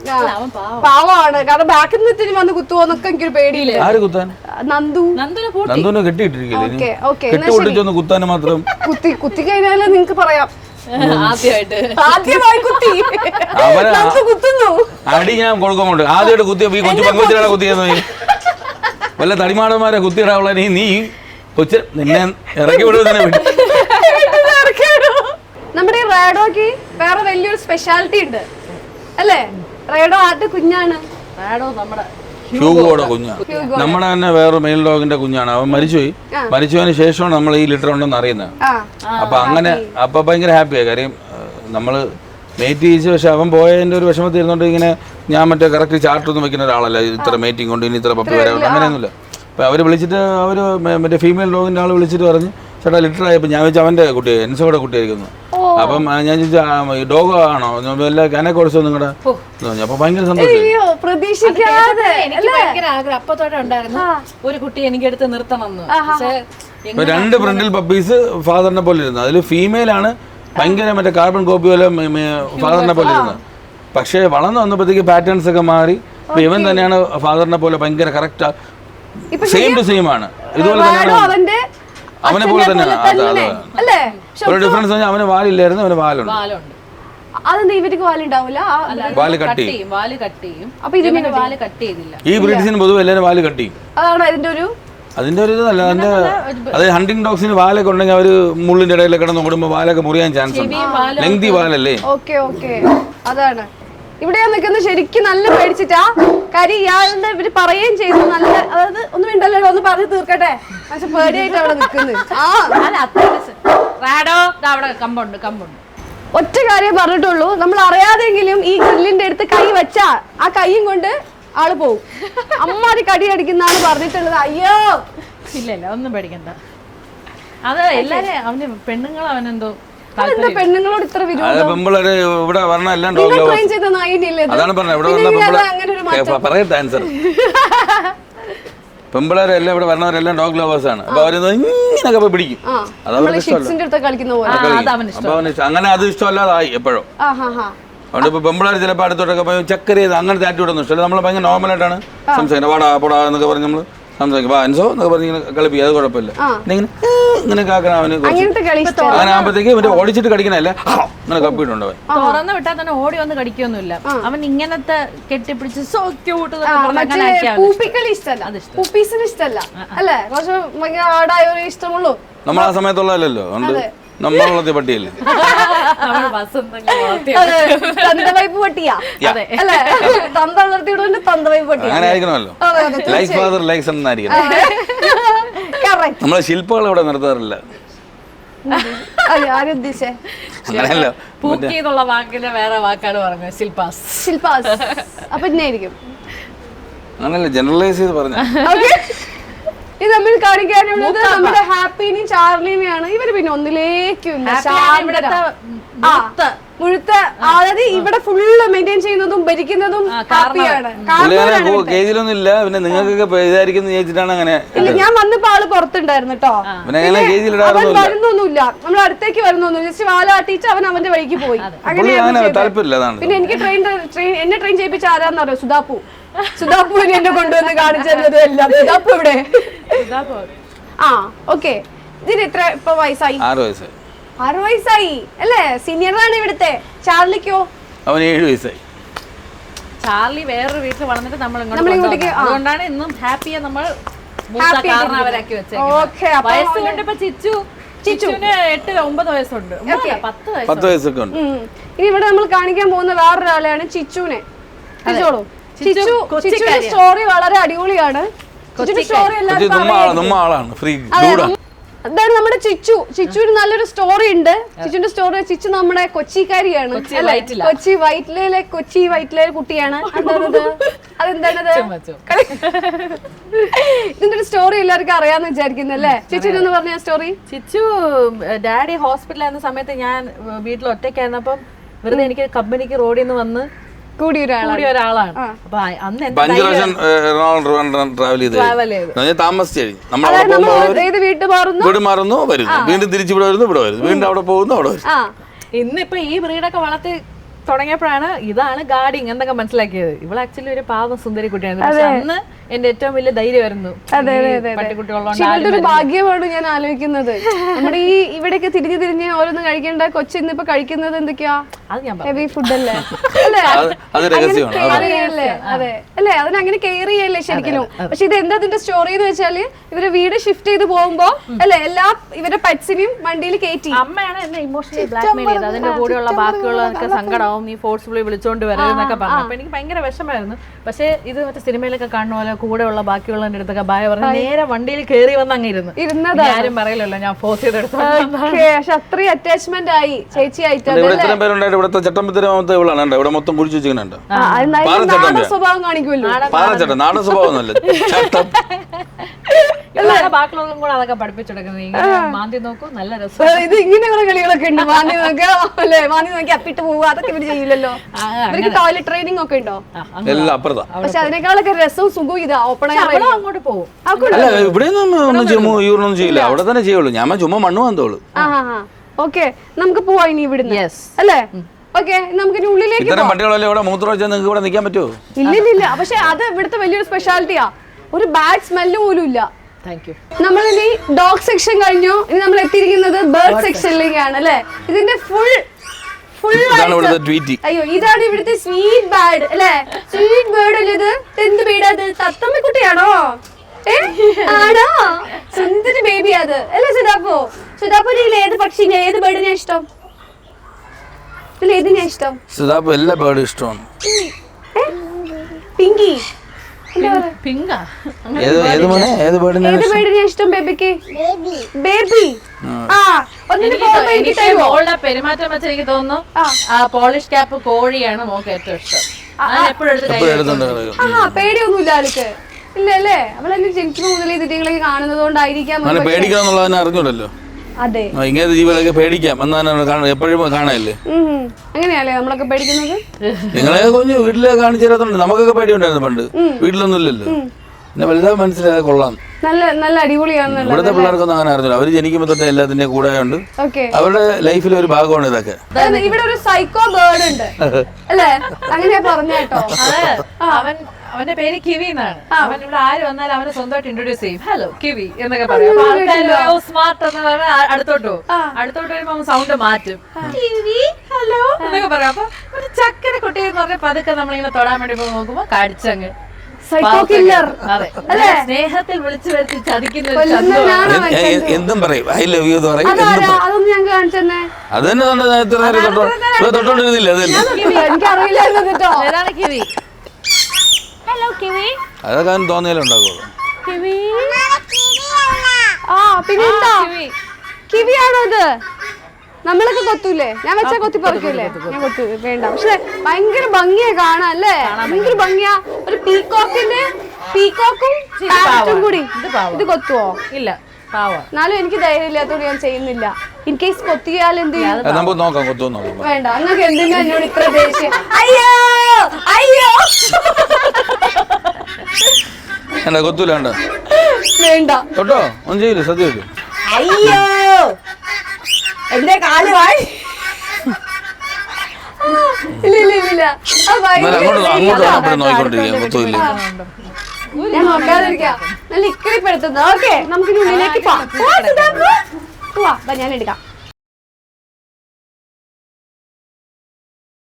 ആ, അവൻ പാവം. പാവമാണ് കാരണം ബാക്കിൽ നിന്ന് ഇത്തിരി വന്ന് കുത്തുവോന്നൊക്കെ എനിക്കൊരു പേടിയില്ല. ആര് കുത്താൻ? നന്ദു. നന്ദുനെ പൂട്ടി. നന്ദുവിനെ കെട്ടിയിട്ടിരിക്കില്ലേ ഇനി? ഓക്കെ ഓക്കെ കെട്ടി പൊട്ടിച്ചൊന്ന് കുത്താൻ മാത്രം. കുത്തി കുത്തി കഴിഞ്ഞാൽ നിങ്ങക്ക് പറയാം. ആദ്യമായിട്ട്. ആദ്യമായി കുത്തി. അവനെ. നന്ദു കുത്തുന്നു. അടി ഞാൻ കൊടുക്കുന്നുണ്ട് ആദ്യമായിട്ട് കുത്തിയ ഈ കൊച്ചു കുത്തിയെന്ന് നീ? വല്ല തടിമാടന്മാരെ കുത്തിയിടാവുള്ള നീ നീ കൊച്ചു നിന്നെ ഇറക്കി വിട്ടു നമ്മുടെ ഈ റേഡോക്ക് വേറെ വലിയൊരു സ്പെഷ്യാലിറ്റി ഉണ്ട്. അല്ലേ? റേഡോ ആദ്യ കുഞ്ഞാണ്? റാഡോ നമ്മുടെ ഹ്യൂഗോടെ കുഞ്ഞാണ്. നമ്മുടെ തന്നെ വേറെ മെയിൽ ഡോഗിന്റെ കുഞ്ഞാണ്. അവൻ മരിച്ചുപോയി. മരിച്ചതിന് ശേഷമാണ് നമ്മൾ ഈ ലിറ്റർ ഉണ്ടെന്ന് അറിയുന്നത്. ആ. അപ്പൊ അങ്ങനെ അപ്പൊ ഭയങ്കര ഹാപ്പിയായി കാര്യം ഏഹ്, നമ്മൾ മേറ്റ് ചെയ്യിച്ച് പക്ഷെ അവൻ പോയതിന്റെ ഒരു വിഷമത്തിരുന്നോണ്ട് ഇങ്ങനെ ഞാൻ മറ്റേ കറക്റ്റ് ചാർട്ടൊന്നും വെക്കുന്ന ഒരാളല്ല. ഇത്ര മേറ്റിംഗ് കൊണ്ട് ഇനി ഇത്ര പപ്പി വരെ. അങ്ങനെയൊന്നുമില്ല. അവർ വിളിച്ചിട്ട് അവർ മറ്റേ ഫീമെയിൽ ഡോഗിന്റെ ആൾ വിളിച്ചിട്ട് പറഞ്ഞ് ചേട്ടാ ലിറ്റർ ആയപ്പോൾ ഞാൻ വെച്ചാൽ അവന്റെ കുട്ടി എൻസോടെ കുട്ടിയായിരിക്കുന്നു അപ്പം ഞാൻ ഞാൻ ഈ ഡോഗ് ആണോ? എല്ലാ വല്ല കാനെ കൊടുത്തോ നിങ്ങളുടെ അപ്പൊ ഭയങ്കര സന്തോഷം അയ്യോ പ്രതീക്ഷിക്കാതെ എനിക്ക് ഭയങ്കര ആഗ്രഹം. അപ്പൊ ഉണ്ടായിരുന്നു ഒരു കുട്ടി എനിക്ക് എടുത്ത് നിർത്തണം രണ്ട് ഫ്രണ്ടിൽ പപ്പീസ് ഫാദറിനെ പോലെ ഇരുന്നു. അതിൽ ഫീമെയിൽ ആണ് ഭയങ്കര മറ്റേ കാർബൺ കോപ്പി പോലെ ഫാദറിനെ പോലെ ഇരുന്നത് പക്ഷേ വളർന്നു വന്നപ്പോഴത്തേക്ക് പാറ്റേൺസ് ഒക്കെ മാറി. ഇപ്പം ഇവൻ തന്നെയാണ് ഫാദറിനെ പോലെ ഭയങ്കര കറക്റ്റ് സെയിം ടു സെയിം ആണ്. ഇതുപോലെ തന്നെ അവന്റെ അവനെ പോലെ തന്നെ. അല്ലേ? ഒരു ഡിഫറൻസ് പറഞ്ഞാൽ അവന് വാലില്ലായിരുന്നു അവന് വാലുണ്ട്. വാലുണ്ട്. അതെന്താ ഇവർക്ക് വാലുണ്ടാവില്ല ആ, വാൽ കട്ട് കട്ടി ചെയ്യും. വാൽ കട്ട് ചെയ്യും. അപ്പൊ ഇതിന് വാൽ കട്ട് ചെയ്തില്ല. ഈ ബ്രീഡ്സിന് പൊതുവെ എല്ലാവരും വാൽ കട്ടി അതാണ് അതിന്റെ ഒരു അതിന്റെ ഒരു ഇതല്ല അതിന്റെ അത് ഹണ്ടിങ് ഡോഗ്സിന് വാലൊക്കെ ഉണ്ടെങ്കിൽ അവർ മുള്ളിന്റെ ഇടയിലൊക്കെ കിടന്ന് വാലൊക്കെ മുറിയാൻ ചാൻസ് ഉണ്ട്. ലെങ്തി വാലല്ലേ? Okay okay. അതാണ്. ഇവിടെ നിൽക്കുന്ന നിൽക്കുന്നത് ശരിക്കും നല്ല പേടിച്ചിട്ടാ. കാര്യം ഇയാളുടെ ഇവർ പറയുകയും ചെയ്തു. നല്ല അതായത് ഒന്നും ഉണ്ടല്ലോ ഒന്ന് പറഞ്ഞു തീർക്കട്ടെ. പക്ഷെ പേടിയായിട്ട് അവിടെ നിൽക്കുന്നത്. ആ. അല്ല റാഡോ അവിടെ കമ്പുണ്ട് കമ്പുണ്ട്. ഒറ്റ കാര്യം പറഞ്ഞിട്ടുള്ളൂ. നമ്മൾ അറിയാതെങ്കിലും ഈ ഗ്രില്ലിന്റെ അടുത്ത് കൈ വെച്ചാ ആ കൈയും കൊണ്ട് ആൾ പോവും. അമ്മാരി കടി അടിക്കുന്നാണ് പറഞ്ഞിട്ടുള്ളത്. അയ്യോ. ഇല്ല ഇല്ല ഒന്നും പേടിക്കണ്ട. അത് എല്ലാരും അവന് പെണ്ണുങ്ങൾ അവനെന്തോ പെണ്ണുങ്ങളോട് ഇത്ര പെമ്പിളര് ഇവിടെ എല്ലാം അതാണ് പറഞ്ഞത്. ഇവിടെ വന്ന പറയട്ടെ ആൻസർ പെമ്പിളരെല്ലാം ഇവിടെ വരണവരെല്ലാം ഡോഗ് ലവേഴ്സ് ആണ്. അപ്പൊ അവർ ഇങ്ങനൊക്കെ പിടിക്കും. അത് നമ്മൾ അവർക്ക് ഇഷ്ടമല്ല. അങ്ങനെ അത് ഇഷ്ടമല്ലാതായി എപ്പോഴും. അതുകൊണ്ട് ഇപ്പൊ പെമ്പിളർ ചിലപ്പോൾ അടുത്തോട്ടൊക്കെ പോയി ചക്കര ചെയ്ത് അങ്ങനത്തെ ആറ്റിറ്റ്യൂഡ് ഒന്നും ഇഷ്ടമല്ല. നമ്മൾ ഭയങ്കര നോർമലായിട്ടാണ് സംസാരിക്കുന്നത്. വാടാ പോടാ എന്നൊക്കെ പറഞ്ഞ് നമ്മൾ സംസാരിക്കും വാ അൻസോ എന്നൊക്കെ പറഞ്ഞ് ഇങ്ങനെ കളിപ്പിക്കുക അത് കുഴപ്പമില്ല. ഇങ്ങനെ ഏ, ഇങ്ങനെ കാക്കണം അവന് അങ്ങനത്തെ കളി അങ്ങനെ ആകുമ്പോഴത്തേക്ക് ഓടിച്ചിട്ട് കടിക്കണല്ലേ ഇങ്ങനെ കപ്പിയിട്ടുണ്ട് അവൻ. തുറന്നു വിട്ടാൽ തന്നെ ഓടി വന്ന് കടിക്കൊന്നുമില്ല അവൻ ഇങ്ങനത്തെ കെട്ടിപ്പിടിച്ച് സോ ക്യൂട്ട് മറ്റേ പൂപ്പിക്കളി ഇഷ്ടല്ല. പൂപ്പീസിന് ഇഷ്ടല്ല. അല്ലേ? കുറച്ച് ഭയങ്കര ആടായ ഒരു ഇഷ്ടമുള്ളൂ. നമ്മൾ ആ സമയത്തുള്ളതല്ലോ അതുകൊണ്ട് നമ്മളുള്ളത് പട്ടിയല്ലേ? തന്തവൈപ്പ് പട്ടിയാ. അല്ലേ? തന്ത തന്തവൈപ്പ് പട്ടിയാ. അങ്ങനെ ആയിരിക്കണമല്ലോ. Life father എന്നായിരിക്കണം. നമ്മളെ ശില്പകൾ ഇവിടെ നിർത്താറില്ല. അങ്ങനെയല്ല. പൂക്കി എന്നുള്ള വാക്കിന്റെ വേറെ വാക്കാണ് പറഞ്ഞത് ശില്പാസ്. ശില്പാസ്. അപ്പൊ ഇന്നായിരിക്കും അങ്ങനെയല്ല ജനറലൈസ് ചെയ്ത് പറഞ്ഞു. ഓക്കെ ഇത് തമ്മിൽ കാണിക്കാനുള്ളത് നമ്മുടെ ഹാപ്പിനെയും ചാർലിനെയാണ് ഇവർ പിന്നെ ഒന്നിലേക്കും മുഴുത്ത. അതായത് ഇവിടെ ഫുള്ള് മെയിന്റെയിൻ ചെയ്യുന്നതും ഭരിക്കുന്നതും ഹാപ്പിയാണ്. ഇല്ല. പിന്നെ നിങ്ങൾക്കൊക്കെ ഇതായിരിക്കും ചോദിച്ചിട്ടാണ് അങ്ങനെ ഇല്ല ഞാൻ വന്നപ്പോ ആൾ പുറത്തുണ്ടായിരുന്നു കേട്ടോ അവൻ വരുന്നൊന്നുമില്ല. നമ്മൾ അടുത്തേക്ക് വരുന്നൊന്നും ജസ്റ്റ് വാലാട്ടിച്ച് അവൻ അവന്റെ വഴിക്ക് പോയി. അങ്ങനെ പിന്നെ എനിക്ക് ട്രെയിൻ ട്രെയിൻ എന്നെ ട്രെയിൻ ചെയ്യിപ്പിച്ച ആരാന്നറിയോ സുധാപ്പു. സുധാപ്പുവിനെ എന്നെ കൊണ്ടുവന്ന് കാണിച്ചു തന്നത് എല്ലാം. സുധാപ്പു ഇവിടെ. ആ ഓക്കെ ഇതിന് എത്ര ഇപ്പൊ വയസ്സായി? ആറ് വയസ്സായി. ആറ് വയസ്സായി അല്ലേ? സീനിയറാണ് ഇവിടുത്തെ. ചാർലിക്കോ? അവൻ ഏഴ് വയസ്സായി. ചാർലി വേറൊരു വീട്ടിൽ വളർന്നിട്ട് നമ്മൾ ഇങ്ങോട്ട്. അതുകൊണ്ടാണ് ഇന്നും ഹാപ്പിയെ നമ്മൾ കാരണവരാക്കി ചിച്ചു. ചിച്ചുവിന് എട്ട് ഒമ്പത് വയസ്സുണ്ട്. ഒമ്പതല്ല, പത്ത് വയസ്സ് പത്ത് വയസ്സൊക്കെ ഉണ്ട്. ഇനി ഇവിടെ നമ്മൾ കാണിക്കാൻ പോകുന്ന വേറൊരാളെയാണ് ചിച്ചുനെ ചിച്ചോളൂ ചിച്ചു ചിച്ചു ചിച്ചുവിന്റെ സ്റ്റോറി വളരെ അടിപൊളിയാണ്. ആളാണ്. ഫ്രീ അതാണ് നമ്മുടെ ചിച്ചു ചിച്ചുവിന് നല്ലൊരു സ്റ്റോറി ഉണ്ട്. ചിച്ചുന്റെ സ്റ്റോറി ചിച്ചു നമ്മുടെ കൊച്ചിക്കാരിയാണ്. കൊച്ചി വൈറ്റിലെ. കൊച്ചി വൈറ്റിലെ കുട്ടിയാണ്. അതെന്താണത്? ഇതിന്റെ ഒരു സ്റ്റോറി എല്ലാവർക്കും അറിയാന്ന് വിചാരിക്കുന്നു അല്ലേ? ചിച്ചുന്ന് പറഞ്ഞ സ്റ്റോറി ചിച്ചു ഡാഡി ഹോസ്പിറ്റലായിരുന്ന സമയത്ത് ഞാൻ വീട്ടിൽ ഒറ്റയ്ക്കായിരുന്നപ്പം വെറുതെ എനിക്ക് കമ്പനിക്ക് റോഡിൽ നിന്ന് വന്ന് കൂടിയ ഒരാളാണ് അപ്പൊ ആ- അന്ന് അപ്പൊ എന്റെ അഞ്ച് പ്രാവശ്യം എറണാകുളം ട്രാവൽ ചെയ്ത് Travel ചെയ്ത്. ഞാൻ താമസിച്ചു കഴിഞ്ഞു. നമ്മൾ അവിടെ പോകുമ്പോൾ വീട് മാറുന്നു വരുന്നു. വീണ്ടും തിരിച്ചു ഇവിടെ വരുന്നു ഇവിടെ വരുന്നു. വീണ്ടും അവിടെ പോകുന്നു അവിടെ വരുന്നു. ഇന്നിപ്പോ ഈ ബ്രീഡൊക്കെ വളർത്തി തുടങ്ങിയപ്പോഴാണ് ഇതാണ് ഗാർഡിങ് എന്തൊക്കെ മനസ്സിലാക്കിയത്. ഇവൾ ആക്ച്വലി ഒരു പാവം സുന്ദരി കുട്ടിയാണ് പക്ഷെ അന്ന് എന്റെ ഏറ്റവും വലിയ ധൈര്യമായിരുന്നു ഇവളുടെ ഒരു ഭാഗ്യമാണ് ഞാൻ ആലോചിക്കുന്നത്. നമ്മുടെ ഈ ഇവിടെയൊക്കെ തിരിഞ്ഞു തിരിഞ്ഞ് ഓരോന്നും കഴിക്കേണ്ട കൊച്ചു ഇന്നിപ്പോ കഴിക്കുന്നത് എന്തൊക്കെയാ? അത് ഞാൻ പറഞ്ഞു ഹെവി ഫുഡ് അല്ലേ? അല്ലേ? അത് അത് രഹസ്യമാണ്. അത്. അതെ. അല്ലേ? അതിന് അങ്ങനെ കെയർ ചെയ്യല്ലേ ശരിക്കും പക്ഷെ ഇത് എന്താ ഇതിന്റെ സ്റ്റോറി എന്ന് വെച്ചാൽ ഇവർ വീട് ഷിഫ്റ്റ് ചെയ്ത് പോകുമ്പോ അല്ലെ എല്ലാ ഇവരുടെ പെറ്റ്സിനെയും വണ്ടിയിൽ കയറ്റി അമ്മയാണ് എന്നെ ഇമോഷണലി ബ്ലാക്ക്മെയിൽ ചെയ്തത്. അതിന്റെ കൂടെയുള്ള ബാക്കിയുള്ളതൊക്കെ സങ്കടമാവും നീ ഫോഴ്സ്ഫുള്ളി വിളിച്ചോണ്ട് വരാന്നൊക്കെ പറഞ്ഞു. അപ്പൊ എനിക്ക് ഭയങ്കര വിഷമായിരുന്നു പക്ഷേ ഇത് മറ്റേ സിനിമയിലൊക്കെ കാണുന്ന പോലെ കൂടെയുള്ള ബാക്കിയുള്ളതിന്റെ അടുത്തൊക്കെ ഭയ പറഞ്ഞു നേരെ വണ്ടിയിൽ കയറി വന്ന് അങ്ങ് ഇരുന്നു. ഇരുന്നതാ ആരും പറയില്ലല്ലോ ഞാൻ ഫോഴ്സ് ചെയ്തെടുത്തു പക്ഷെ അത്രയും അറ്റാച്ച്മെന്റ് ആയി ചേച്ചി ആയിട്ട് ഇവിടുത്തെ ചട്ടമ്പത്തിരമാമത്തെ ഇവളാണ് ഇവിടെ മൊത്തം കുഴിച്ചു വെച്ചിട്ടുണ്ട് സ്വഭാവം കാണിക്കുമല്ലോ. നാടൻ സ്വഭാവം ചട്ടം. ബാക്കിയുള്ളതും കൂടെ അതൊക്കെ പഠിപ്പിച്ചെടുക്കുന്നത് ഇങ്ങനെ മാന്തി നോക്കൂ നല്ല രസം ഇത് ഇങ്ങനെയുള്ള കളികളൊക്കെ ഉണ്ട്. മാന്തി നോക്കുക അല്ലേ? മാന്തി നോക്കി അപ്പിട്ട് പോവുക അതൊക്കെ ഇവർ ചെയ്യില്ലല്ലോ ഇവർക്ക് ടോയ്ലറ്റ് ട്രെയിനിങ് ഒക്കെ ഉണ്ടോ? പക്ഷെ അതിനേക്കാളൊക്കെ രസവും സുഖവും ഇതാ ഓപ്പൺ അങ്ങോട്ട് പോകും അല്ല ഇവിടെയൊന്നും ഒന്നും ചെയ്യില്ല. അവിടെ തന്നെ ചെയ്യുള്ളൂ. ഞാൻ ചുമ്മാ മണ്ണ് വന്നോളൂ. ഓക്കെ നമുക്ക് പോവാ ഇനി ഇവിടുന്ന്. അല്ലേ? ഓക്കെ നമുക്ക് ഉള്ളിലേക്ക് ഇത്തരം പട്ടികളല്ലേ ഇവിടെ നിങ്ങൾക്ക് ഇവിടെ നിൽക്കാൻ പറ്റുമോ? പക്ഷെ അത് ഇവിടുത്തെ വലിയൊരു സ്പെഷ്യാലിറ്റിയാ ഒരു ബാഡ് സ്മെല്ല് പോലും ഇല്ല. താങ്ക് യു നമ്മളിനി ഡോഗ് സെക്ഷൻ കഴിഞ്ഞു. ഇനി നമ്മൾ എത്തിയിരിക്കുന്നത് ബേർഡ് സെക്ഷനിലേക്കാണ് അല്ലെ? ഇതിന്റെ ഫുൾ അയ്യോ ഇതാണ് ഇവിടുത്തെ സ്വീറ്റ് ബേർഡ് അല്ലെ? സ്വീറ്റ് ബേർഡ് അല്ലേ ഇത്? എന്ത് ബേഡ് അത് തത്തമ്മക്കുട്ടിയാണോ? ആണോ? സുന്ദരി ബേബി അത് അല്ലേ സുധാപ്പോ സുധാപ്പോ ഇതിൽ ഏത് പക്ഷിനെ ഏത് ബേർഡിനെ ഇഷ്ടം? ഇതിൽ ഏതിനെ ഇഷ്ടം? സുധാപ്പ് എല്ലാ ബേർഡും ഇഷ്ടമാണ്. പിങ്കാ. ഏത് ബേർഡിനെ ഇഷ്ടം ബേബിക്ക്? ബേബി. ആ. മോളുടെ പെരുമാറ്റം വെച്ച് എനിക്ക് തോന്നുന്നു. ആ. ആ പോളിഷ് ക്യാപ്പ് കോഴിയാണ് മോക്ക് ഏറ്റവും ഇഷ്ടം. പേടിയൊന്നുമില്ല ആൾക്ക്. ഇല്ലല്ലേ അവൾ എന്നെ ജനിച്ചത് മുതൽ ഇതികളൊക്കെ കാണുന്നത് കൊണ്ടായിരിക്കാം അങ്ങനെ ഒരുപക്ഷെ. പേടിക്കണം അറിഞ്ഞൂടല്ലോ. അതെ. ഇങ്ങനത്തെ ജീവികളൊക്കെ പേടിക്കാം. എന്നാണ് എപ്പോഴും ഉം. അങ്ങനെയല്ലേ നമ്മളൊക്കെ പേടിക്കുന്നത്? നിങ്ങളെ കുഞ്ഞ് വീട്ടിലെ കാണിച്ചിരുന്നുണ്ട് നമുക്കൊക്കെ പേടിയുണ്ടായിരുന്നു പണ്ട്. വീട്ടിലൊന്നും ഇല്ലല്ലോ പിന്നെ വലുതാ മനസ്സിലായത് കൊള്ളാം. നല്ല നല്ല അടിപൊളിയാണ് ഇവിടുത്തെ പിള്ളേർക്കൊന്നും അങ്ങനെ അറിഞ്ഞില്ല അവർ ജനിക്കുമ്പോ തൊട്ട് എല്ലാത്തിന്റെ കൂടെ ഉണ്ട്. അവരുടെ ലൈഫിൽ ഒരു ഭാഗമാണ് ഇതൊക്കെ. ഇവിടെ ഒരു സൈക്കോ ബേർഡ് ഉണ്ട്. അല്ലേ? അങ്ങനെയാ പറഞ്ഞ കേട്ടോ. അവൻ അവന്റെ പേര് കിവി എന്നാണ്. അവൻ ഇവിടെ ആര് വന്നാൽ അവനെ സ്വന്തമായിട്ട് ഇൻട്രോഡ്യൂസ് ചെയ്യും. ഹലോ കിവി എന്നൊക്കെ പറയും. സ്മാർട്ട് എന്ന് പറഞ്ഞാൽ അടുത്തോട്ടോ അടുത്തോട്ട് വരുമ്പോ സൗണ്ട് മാറ്റും. കിവി ഹലോ എന്നൊക്കെ പറയും. അപ്പൊ ഒരു ചക്കര കുട്ടി എന്ന് പറഞ്ഞാൽ പതുക്കെ നമ്മളിങ്ങനെ തൊടാൻ വേണ്ടി പോയി നോക്കുമ്പോ കടിച്ചങ്ങ് സൈക്കോ കില്ലർ അതെ. സ്നേഹത്തിൽ വിളിച്ചു വരുത്തി ചതിക്കുന്ന എന്തും പറയും. ഐ ലവ് യു എന്ന് പറയും. അത് തന്നെ തൊട്ടോണ്ടിരുന്നില്ല? അതല്ലേ എനിക്കറിയില്ലായിരുന്നു കേട്ടോ. ഹലോ കിവി അതൊക്കെ അവന് തോന്നിയാലേ ഉണ്ടാകുള്ളൂ കിവി ആ പിന്നെന്താ കിവി ആണോ ഇത്? നമ്മളൊക്കെ കൊത്തൂലേ? ഞാൻ വെച്ചാ കൊത്തി പറിക്കൂലേ ഞാൻ കൊത്തു. വേണ്ട. പക്ഷെ ഭയങ്കര ഭംഗിയാ കാണാൻ അല്ലേ? ഭയങ്കര ഭംഗിയാ. ഒരു പീകോക്കിന്റെ പീകോക്കും കൂടി. ഇത് കൊത്തുവോ? ഇല്ല എന്നാലും എനിക്ക് ധൈര്യം ഇല്ലാത്തോണ്ട് ഞാൻ ചെയ്യുന്നില്ല. ഇൻ കേസ് കൊത്തിയാൽ എന്ത് ചെയ്യും? നമുക്ക് നോക്കാം കൊത്തുമെന്ന് നോക്കാം. വേണ്ട അങ്ങക്ക് എന്തിനാ എന്നോട് ഇത്ര ദേഷ്യം? അയ്യോ അയ്യോ. എന്താ കൊത്തൂല വേണ്ട. വേണ്ട. തൊട്ടോ ഒന്നും ചെയ്യില്ല സത്യം വെക്കും അയ്യോ. എന്റെ കാൽ വായി ഇല്ല ഇല്ല ഇല്ല. അങ്ങോട്ട് അങ്ങോട്ട് വന്നപ്പോഴും നോക്കിക്കൊണ്ടിരിക്കുക കൊത്തൂല്ല. ഞാൻ നോക്കാതിരിക്കാം. നല്ല ഇക്കറിപ്പെടുത്തുന്നു. ഓക്കെ നമുക്കിനുള്ളിലേക്ക്. പോവാം വാ, ഞാൻ എടുക്കാം.